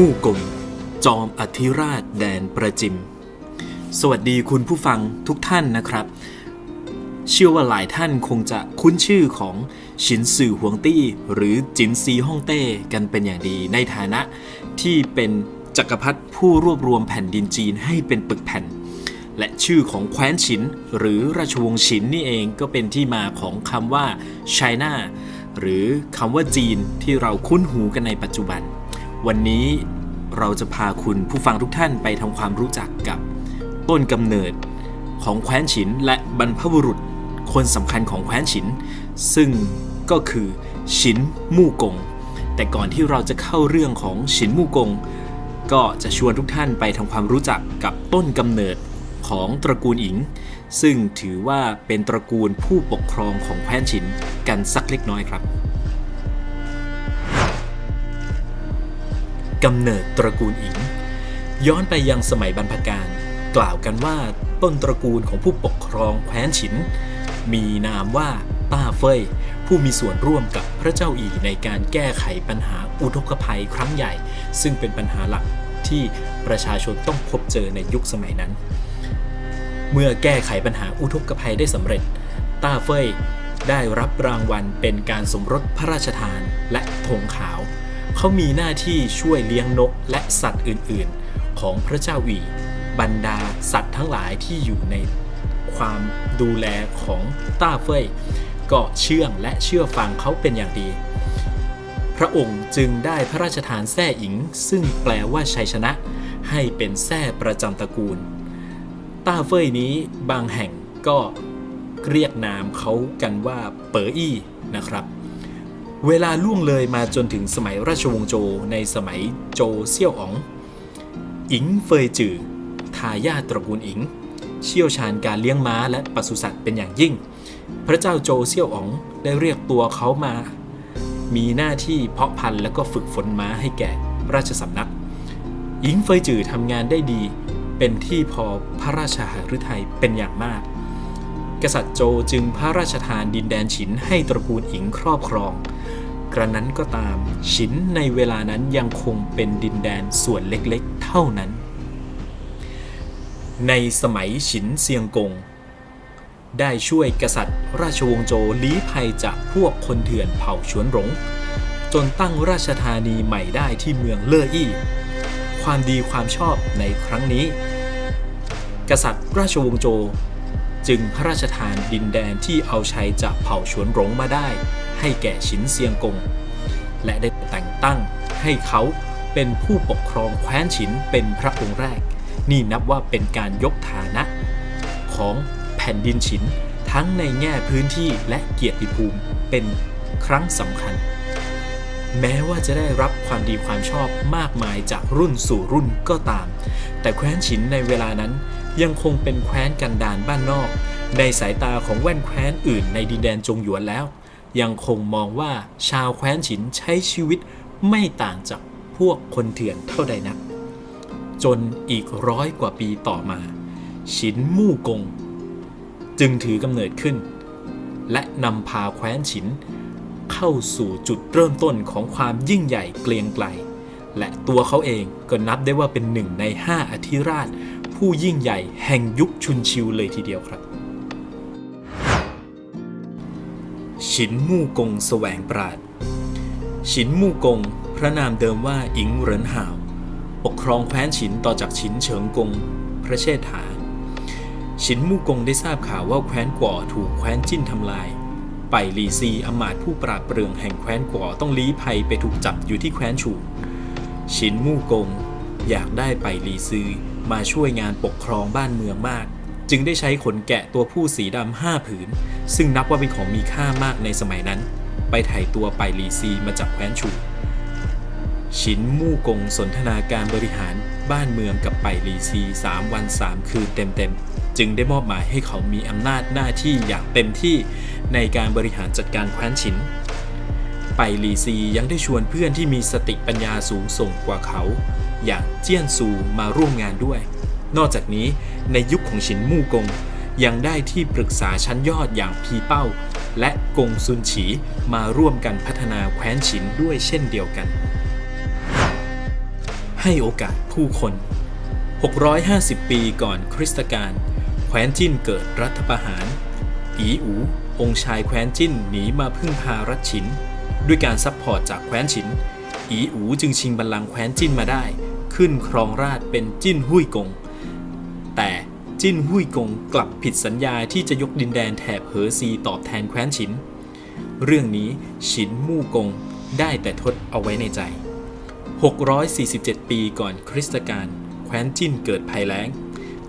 มู่กงจอมอธิราชแดนประจิม สวัสดีคุณผู้ฟังทุกท่านนะครับ เชื่อว่าหลายท่านคงจะคุ้นชื่อของชินซือหวงตี้ หรือจินซีฮ่องเต้กันเป็นอย่างดี ในฐานะที่เป็นจักรพรรดิผู้รวบรวมแผ่นดินจีนให้เป็นปึกแผ่น และชื่อของแคว้นฉิน หรือราชวงศ์ฉินนี่เองก็เป็นที่มาของคำว่า China หรือคำว่าจีนที่เราคุ้นหูกันในปัจจุบัน วันนี้ เราจะพาคุณผู้ฟังทุกท่านไปทำความรู้จักกับต้นกำเนิดของแคว้นฉินและบรรพบุรุษคนสำคัญของแคว้นฉิน ซึ่งก็คือฉินมู่กง แต่ก่อนที่เราจะเข้าเรื่องของฉินมู่กง ก็จะชวนทุกท่านไปทำความรู้จักกับต้นกำเนิดของตระกูลอิง ซึ่งถือว่าเป็นตระกูลผู้ปกครองของแคว้นฉินกันสักเล็กน้อยครับ กำเนิดตระกูลอิง ย้อนไปยังสมัยบรรพกาลกล่าวกันว่าต้นตระกูลของผู้ปกครองแคว้นฉิน มีนามว่าต้าเฟยผู้มีส่วนร่วมกับพระเจ้าอีในการแก้ไขปัญหาอุทกภัยครั้งใหญ่ ซึ่งเป็นปัญหาหลักที่ประชาชนต้องพบเจอในยุคสมัยนั้น เมื่อแก้ไขปัญหาอุทกภัยได้สำเร็จ ต้าเฟยได้รับรางวัลเป็นการสมรสพระราชทานและธงขาว เขามีหน้าที่ช่วยเลี้ยงนกและสัตว์อื่นๆ ของพระเจ้าหวีบรรดาสัตว์ทั้งหลายที่อยู่ในความดูแลของต้าเฟยก็เชื่องและเชื่อฟังเขาเป็นอย่างดี พระองค์จึงได้พระราชทานแท่อิง ซึ่งแปลว่าชัยชนะ ให้เป็นแท่ประจำตระกูล ต้าเฟยนี้บางแห่งก็เรียกนามเขากันว่าเปออี้นะครับ เวลาล่วงเลยมาจนถึงสมัยราชวงศ์โจในสมัยโจเซี่ยวอ๋อง อิงเฟยจือทายาทตระกูลอิง เชี่ยวชาญการเลี้ยงม้าและปศุสัตว์เป็นอย่างยิ่ง พระเจ้าโจเซี่ยวอ๋องได้เรียกตัวเขามา มีหน้าที่เพาะพันธุ์และก็ฝึกฝนม้าให้แก่ราชสำนัก อิงเฟยจือทำงานได้ดี เป็นที่พอพระราชหฤทัยเป็นอย่างมาก กษัตริย์โจจึงพระราชทานดินแดนฉินให้ตระกูลอิงครอบครอง กระนั้นก็ตามฉินในเวลานั้นยังคงเป็นดินแดนส่วนเล็กๆ เท่านั้น ในสมัยฉินเซียงกง ได้ช่วยกษัตริย์ ราชวงศ์โจลี้ภัยจากพวกคนเถื่อนเผ่าฉวนหลง จนตั้งราชธานีใหม่ได้ที่เมืองเล่ออี้ ความดีความชอบในครั้งนี้ กษัตริย์ราชวงศ์โจ จึงพระราชทานดินแดนที่เอาชัยจากเผ่าฉวนหลงมาได้ ให้แก่ฉินเซียงกง และได้แต่งตั้งให้เขาเป็นผู้ปกครองแคว้นฉินเป็นพระองค์แรก นี่นับว่าเป็นการยกฐานะ ของแผ่นดินฉินทั้งในแง่พื้นที่และเกียรติภูมิเป็นครั้งสำคัญ แม้ว่าจะได้รับความดีความชอบมากมายจากรุ่นสู่รุ่นก็ตาม แต่แคว้นฉินในเวลานั้น ยังคงเป็นแคว้นกันดารบ้านนอก ในสายตาของแว่นแคว้นอื่นในดินแดนจงหยวนแล้ว ยังคงมองว่าชาวแคว้นฉินใช้ชีวิตไม่ต่างจากพวกคนเถื่อนเท่าใดนัก จนอีกร้อยกว่าปีต่อมา ฉินมู่กง จึงถือกำเนิดขึ้น และนำพาแคว้นฉิน เข้าสู่จุดเริ่มต้นของความยิ่งใหญ่เกรียงไกลและตัวเขาเองก็นับได้ว่าเป็นหนึ่งในห้าอธิราช ผู้ยิ่งใหญ่แห่งยุคชุนชิวเลยทีเดียวครับ ฉินมู่กงแสวงปราด ฉินมู่กง พระนามเดิมว่าอิงเหรินหาว ปกครองแคว้นฉินต่อจากฉินเฉิงกง พระเชษฐา ฉินมู่กงได้ทราบข่าวว่าแคว้นกว่าถูกแคว้นจิ้นทำลายไปหลีซีอำมาตย์ผู้ปราดเปรืองแห่งแคว้นกว่าต้องลี้ภัยไปถูกจับอยู่ที่แคว้นฉูฉินมู่กง อยากได้ไปหลีซือ มาช่วยงานปกครองบ้านเมืองมาก จึงได้ใช้ขนแกะตัวผู้สีดำห้าผืน ซึ่งนับว่าเป็นของมีค่ามากในสมัยนั้น ไปถ่ายตัวไปลีซีมาจากแคว้นฉูฉินมู่กงสนทนาการบริหารบ้านเมืองกับไปลีซี 3 วัน 3 คืนเต็มๆ จึงได้มอบหมายให้เขามีอำนาจหน้าที่อย่างเต็มที่ในการบริหารจัดการแคว้นฉินไปลีซียังได้ชวนเพื่อนที่มีสติปัญญาสูงส่งกว่าเขา อย่างเจี้ยนซูมาร่วมงานด้วย นอกจากนี้ในยุคของฉินมู่กง ยังได้ที่ปรึกษาชั้นยอดอย่างพีเป้า และกงซุนฉีมาร่วมกันพัฒนาแคว้นฉินด้วยเช่นเดียวกัน ให้โอกาสผู้คน 650 ปีก่อนคริสตกาลแคว้นจิ้นเกิดรัฐประหาร อีอู องค์ชายแคว้นจิ้นหนีมาพึ่งพารัชฉิน ด้วยการซัพพอร์ตจากแคว้นฉิน อีอูจึงชิงบัลลังก์แคว้นจิ้นมาได้ ขึ้นครองราชเป็นจิ้นหุยกง แต่จิ้นหุยกงกลับผิดสัญญาที่จะยกดินแดนแถบเหอซีตอบแทนแคว้นฉิน เรื่องนี้ฉินมู่กงได้แต่ทดเอาไว้ในใจ 647 ปีก่อนคริสตกาลแคว้นจิ้นเกิดภัยแล้ง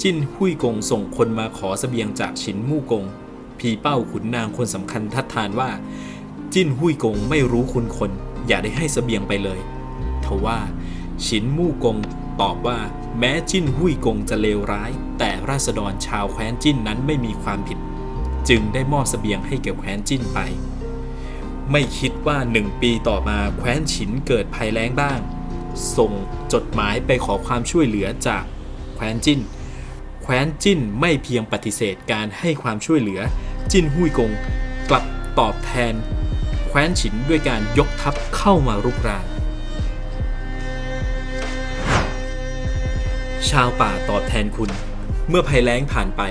จิ้นหุยกงส่งคนมาขอสเสบียงจากฉินมู่กง พีเป้าขุนนางคนสำคัญทัดทานว่า จิ้นหุยกงไม่รู้คุณคน อย่าได้ให้สเสบียงไปเลย ทว่า ฉินมู่กงตอบว่าแม้จิ้นหุยกงจะเลวร้าย แต่ราษฎรชาวแคว้นจิ้นนั้นไม่มีความผิด จึงได้มอบสเสบียงให้แก่แคว้นจิ้นไป ไม่คิดว่าหนึ่งปีต่อมาแคว้นฉินเกิดภัยแล้งบ้าง ส่งจดหมายไปขอความช่วยเหลือจากแคว้นจิ้น แคว้นจิ้นไม่เพียงปฏิเสธการให้ความช่วยเหลือ จิ้นหุยกง กลับตอบแทน แคว้นฉินด้วยการยกทัพเข้ามารุกราน ชาวป่าตอบแทนคุณ เมื่อภัยแล้งผ่านไป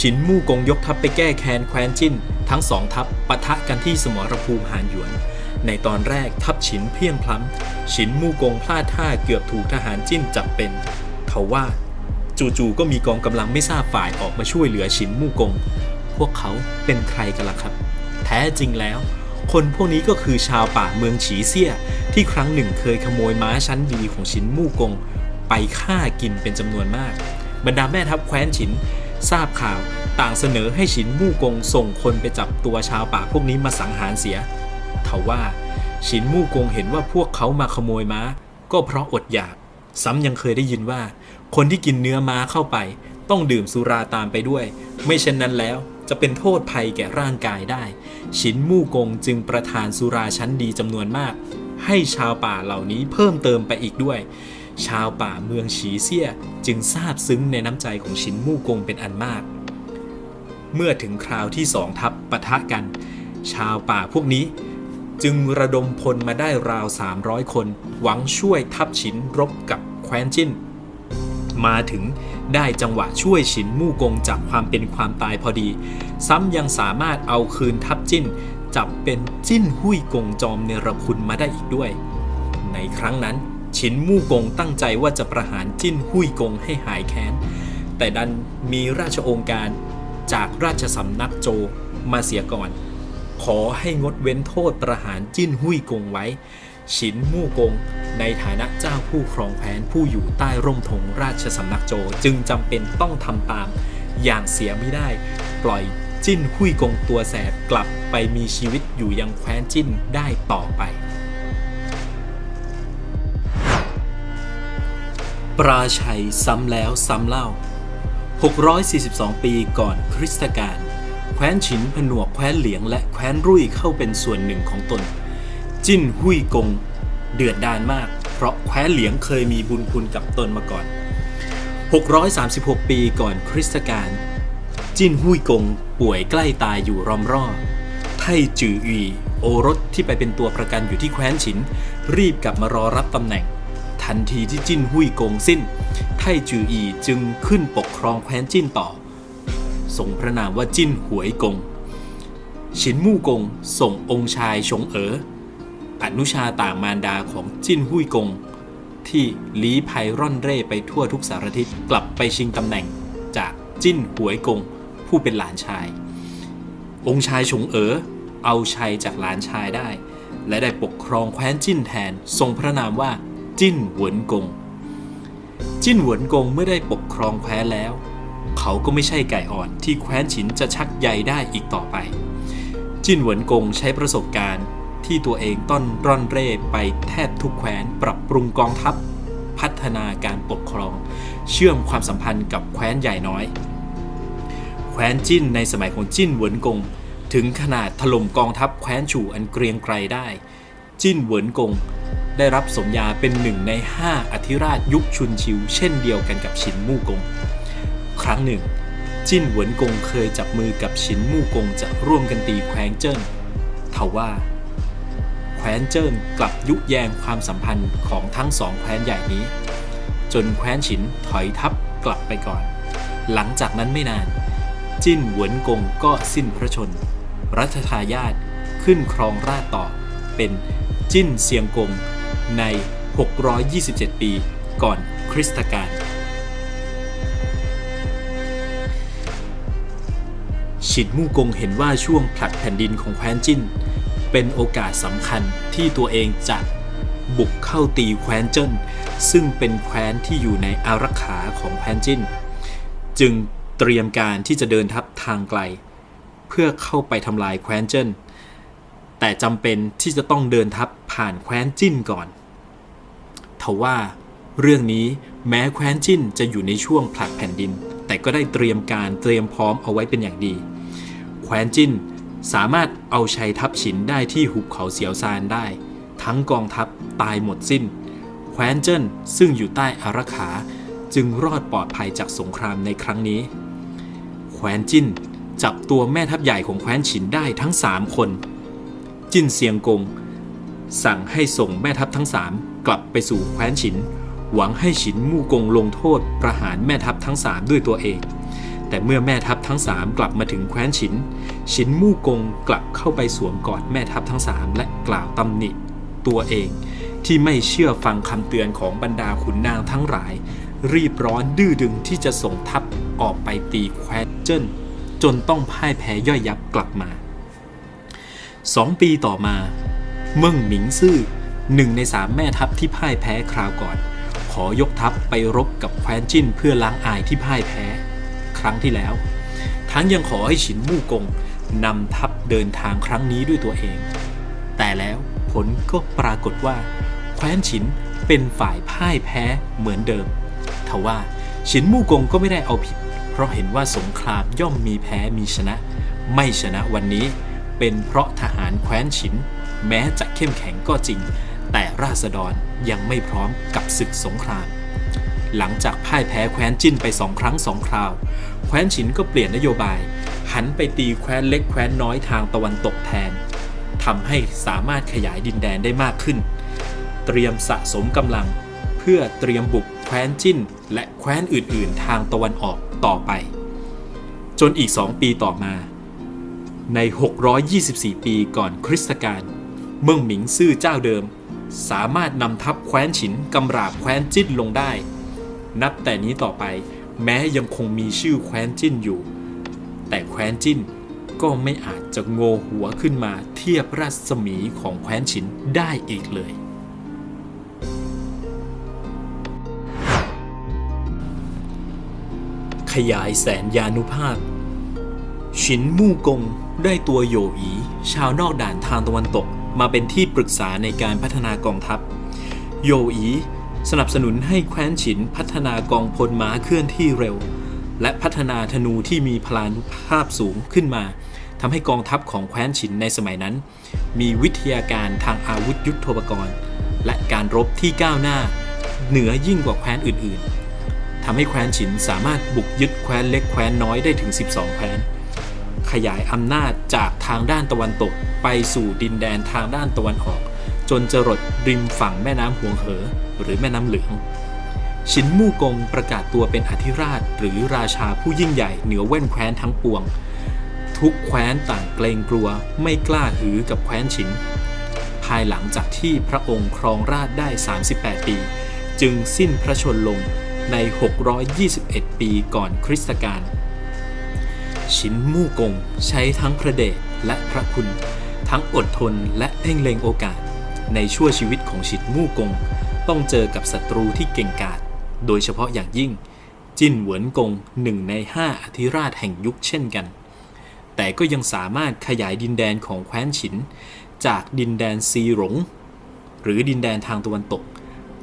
ฉินมู่กงยกทัพไปแก้แค้นแคว้นจิ้น ทั้งสองทัพปะทะกันที่สมรภูมิหานหยวน ในตอนแรกทัพฉินเพียงพล้ำฉินมู่กงพลาดท่าเกือบถูกทหารจิ้นจับเป็นทว่าจู่ๆก็มีกองกำลังไม่ทราบฝ่ายออกมาช่วยเหลือฉินมู่กง พวกเขาเป็นใครกันล่ะครับ แท้จริงแล้ว คนพวกนี้ก็คือชาวป่าเมืองฉีเซี่ย ที่ครั้งหนึ่งเคยขโมยม้าชั้นดีของฉินมู่กง ไปฆ่ากินเป็นจำนวนมาก บรรดาแม่ทัพแคว้นฉิน ทราบข่าวต่างเสนอให้ฉินมู่กงส่งคนไปจับตัวชาวป่าพวกนี้มาสังหารเสียทว่าฉินมู่กงเห็นว่าพวกเขามาขโมยม้า ก็เพราะอดอยาก ซ้ำยังเคยได้ยินว่า คนที่กินเนื้อม้าเข้าไป ต้องดื่มสุราตามไปด้วย ไม่เช่นนั้นแล้วจะเป็นโทษภัยแก่ร่างกายได้ ฉินมู่กงจึงประทานสุราชั้นดีจำนวนมาก ให้ชาวป่าเหล่านี้เพิ่มเติมไปอีกด้วย ชาวป่าเมืองฉีเซี่ยจึงซาบซึ้งในน้ำใจของฉินมู่กงเป็นอันมาก เมื่อถึงคราวที่สองทัพปะทะกัน ชาวป่าพวกนี้จึงระดมพลมาได้ราว 300 คน หวังช่วยทัพฉินรบกับแคว้นจิ้น มาถึงได้จังหวะช่วยฉินมู่กงจากความเป็นความตายพอดี ซ้ำยังสามารถเอาคืนทัพจิ้น จับเป็นจิ้นหุยกงจอมเนรคุณมาได้อีกด้วย ในครั้งนั้น ฉินมู่กงตั้งใจว่าจะประหารจิ้นหุยกงให้หายแค้น แต่ดันมีราชโองการจากราชสำนักโจมาเสียก่อน ขอให้งดเว้นโทษประหารจิ้นหุยกงไว้ ฉินมู่กงในฐานะเจ้าผู้ครองแคว้นผู้อยู่ใต้ร่มธงราชสำนักโจจึงจำเป็นต้องทำตาม อย่างเสียไม่ได้ ปล่อยจิ้นหุยกงตัวแสบกลับไปมีชีวิตอยู่ยังแคว้นจิ้นได้ต่อไป ปราชัยซ้ำแล้วซ้ำเล่า 642 ปีก่อนคริสตกาลแคว้นฉินผนวกแคว้นเหลียงและแคว้นรุ่ยเข้าเป็นส่วนหนึ่งของตน จิ้นหุยกง เดือดดานมาก เพราะแคว้นเหลียงเคยมีบุญคุณกับตนมาก่อน 636 ปีก่อนคริสตกาลจิ้นหุยกงป่วยใกล้ตายอยู่รอมรอไทจืออีโอรสที่ไปเป็นตัวประกันอยู่ที่แคว้นฉิน รีบกลับมารอรับตำแหน่ง ทันทีที่จิ้นหุยกงสิ้น ไทจืออีจึงขึ้นปกครองแคว้นจิ้นต่อทรงพระนามว่าจิ้นหวยกงฉินมู่กงส่งองค์ชายชงเอ๋ออนุชาต่างมารดาของจิ้นหุยกง ที่ลี้ภัยร่อนเร่ไปทั่วทุกสารทิศกลับไปชิงตำแหน่งจากจิ้นหวยกง ผู้เป็นหลานชาย องค์ชายชงเอ๋อเอาชัยจากหลานชายได้ และได้ปกครองแคว้นจิ้นแทนทรงพระนามว่า จิ้นหวนกง จิ้นหวนกงเมื่อได้ปกครองแคว้นแล้ว เขาก็ไม่ใช่ไก่อ่อนที่แคว้นฉินจะชักใยได้อีกต่อไป จิ้นหวนกงใช้ประสบการณ์ที่ตัวเองต้อนร่อนเร่ไปแทบทุกแคว้นปรับปรุงกองทัพ พัฒนาการปกครอง เชื่อมความสัมพันธ์กับแคว้นใหญ่น้อย แคว้นจิ้นในสมัยของจิ้นหวนกงถึงขนาดถล่มกองทัพแคว้นฉู่อันเกรียงไกรได้ จิ้นเหวินกง ได้รับสมญาเป็นหนึ่งในห้าอธิราชยุคชุนชิว เช่นเดียวกันกับฉินมู่กง ครั้งหนึ่ง จิ้นเหวินกงเคยจับมือกับฉินมู่กงจะร่วมกันตีแคว้นเจิ้นทว่า แคว้นเจิ้นกลับยุแยงความสัมพันธ์ของทั้งสองแคว้นใหญ่นี้ จนแคว้นฉินถอยทัพกลับไปก่อน หลังจากนั้นไม่นาน จิ้นเหวินกงก็สิ้นพระชน รัชทายาทขึ้นครองราชต่อเป็น จิ้นเซียงกงใน 627 ปีก่อนคริสตกาลฉิดมู่กงเห็นว่าช่วงผลัดแผ่นดินของแคว้นจิ้น เป็นโอกาสสำคัญที่ตัวเองจะบุกเข้าตีแคว้นเจิ้น ซึ่งเป็นแคว้นที่อยู่ในอารักขาของแคว้นจิ้น จึงเตรียมการที่จะเดินทัพทางไกล เพื่อเข้าไปทำลายแคว้นเจิ้น แต่จำเป็นที่จะต้องเดินทัพผ่านแคว้นจิ้นก่อนทว่าเรื่องนี้แม้แคว้นจิ้นจะอยู่ในช่วงผลัดแผ่นดิน แต่ก็ได้เตรียมการเตรียมพร้อมเอาไว้เป็นอย่างดี แคว้นจิ้นสามารถเอาชัยทัพฉินได้ที่หุบเขาเสียวซานได้ ทั้งกองทัพตายหมดสิ้น แคว้นเจิ้นซึ่งอยู่ใต้อารักขาจึงรอดปลอดภัยจากสงครามในครั้งนี้ แคว้นจิ้นจับตัวแม่ทัพใหญ่ของแคว้นฉินได้ทั้ง 3 คน จินเซียงกง สั่งให้ส่งแม่ทัพทั้งสามกลับไปสู่แคว้นฉิน หวังให้ฉินมู่กงลงโทษประหารแม่ทัพทั้งสามด้วยตัวเอง แต่เมื่อแม่ทัพทั้งสามกลับมาถึงแคว้นฉิน ฉินมู่กงกลับเข้าไปสวมกอดแม่ทัพทั้งสามและกล่าวตำหนิตัวเองที่ไม่เชื่อฟังคำเตือนของบรรดาขุนนางทั้งหลาย รีบร้อนดื้อดึงที่จะส่งทัพออกไปตีแคว้นเจิ้นจนต้องพ่ายแพ้ย่อยยับกลับมา สองปีต่อมา เมิ่งหมิงซื่อหนึ่งในสามแม่ทัพที่พ่ายแพ้คราวก่อน ขอยกทัพไปรบกับแคว้นจิ้นเพื่อล้างอายที่พ่ายแพ้ ครั้งที่แล้ว ทั้งยังขอให้ฉินมู่กงนำทัพเดินทางครั้งนี้ด้วยตัวเอง แต่แล้วผลก็ปรากฏว่า แคว้นฉินเป็นฝ่ายพ่ายแพ้เหมือนเดิมทว่าฉินมู่กงก็ไม่ได้เอาผิด เพราะเห็นว่าสงครามย่อมมีแพ้มีชนะ ไม่ชนะวันนี้ เป็นเพราะทหารแคว้นฉิน แม้จะเข้มแข็งก็จริง แต่ราษฎรยังไม่พร้อมกับศึกสงคราม หลังจากพ่ายแพ้แคว้นจิ้นไปสองครั้งสองคราว แคว้นฉินก็เปลี่ยนนโยบาย หันไปตีแคว้นเล็กแคว้นน้อยทางตะวันตกแทนทำให้สามารถขยายดินแดนได้มากขึ้น เตรียมสะสมกำลัง เพื่อเตรียมบุกแคว้นจิ้น และแคว้นอื่น ๆ ทางตะวันออกต่อไป จนอีกสองปีต่อมา ใน 624 ปีก่อนคริสตกาล เมืองหมิงซื่อเจ้าเดิม สามารถนำทัพแคว้นฉินกำราบแคว้นจิ้นลงได้ นับแต่นี้ต่อไปแม้ยังคงมีชื่อแคว้นจิ้นอยู่ แต่แคว้นจิ้นก็ไม่อาจจะโงหัวขึ้นมาเทียบรัศมีของแคว้นฉินได้อีกเลย ขยายแสนยานุภาพ ฉินมู่กงได้ตัวโยอีชาวนอกด่านทางตะวันตกมาเป็นที่ปรึกษาในการพัฒนากองทัพ โยอีสนับสนุนให้แคว้นฉินพัฒนากองพลม้าเคลื่อนที่เร็ว และพัฒนาธนูที่มีพลานุภาพสูงขึ้นมาทำให้กองทัพของแคว้นฉินในสมัยนั้น มีวิทยาการทางอาวุธยุทโธปกรณ์ และการรบที่ก้าวหน้า เหนือยิ่งกว่าแคว้นอื่น ๆทำให้แคว้นฉินสามารถบุกยึดแคว้นเล็กแคว้นน้อยได้ถึง 12 แคว้น ขยายอำนาจจากทางด้านตะวันตก ไปสู่ดินแดนทางด้านตะวันออก จนจรดริมฝั่งแม่น้ำหวงเหอ หรือแม่น้ำเหลือง ชินมู่กงประกาศตัวเป็นอธิราชหรือราชาผู้ยิ่งใหญ่เหนือแว่นแคว้นทั้งปวง ทุกแคว้นต่างเกรงกลัวไม่กล้าหือกับแคว้นฉินภายหลังจากที่พระองค์ครองราชได้ 38 ปี จึงสิ้นพระชนลงใน 621 ปีก่อนคริสตกาล ชินมู่กง ใช้ทั้งพระเดชและพระคุณ ทั้งอดทนและเพ่งเล็งโอกาส ในชั่วชีวิตของชินมู่กง ต้องเจอกับศัตรูที่เก่งกาจโดยเฉพาะอย่างยิ่ง จิ้นเหวินกงหนึ่งในห้าอธิราชแห่งยุคเช่นกัน แต่ก็ยังสามารถขยายดินแดนของแคว้นฉิน จากดินแดนซีหลงหรือดินแดนทางตะวันตก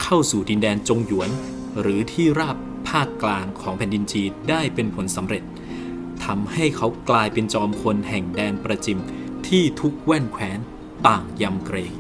เข้าสู่ดินแดนจงหยวน หรือที่ราบภาคกลางของแผ่นดินจีนได้เป็นผลสำเร็จ ทำให้เขากลายเป็นจอมพลแห่งแดนประจิมที่ทุกแว่นแคว้นต่างยำเกรง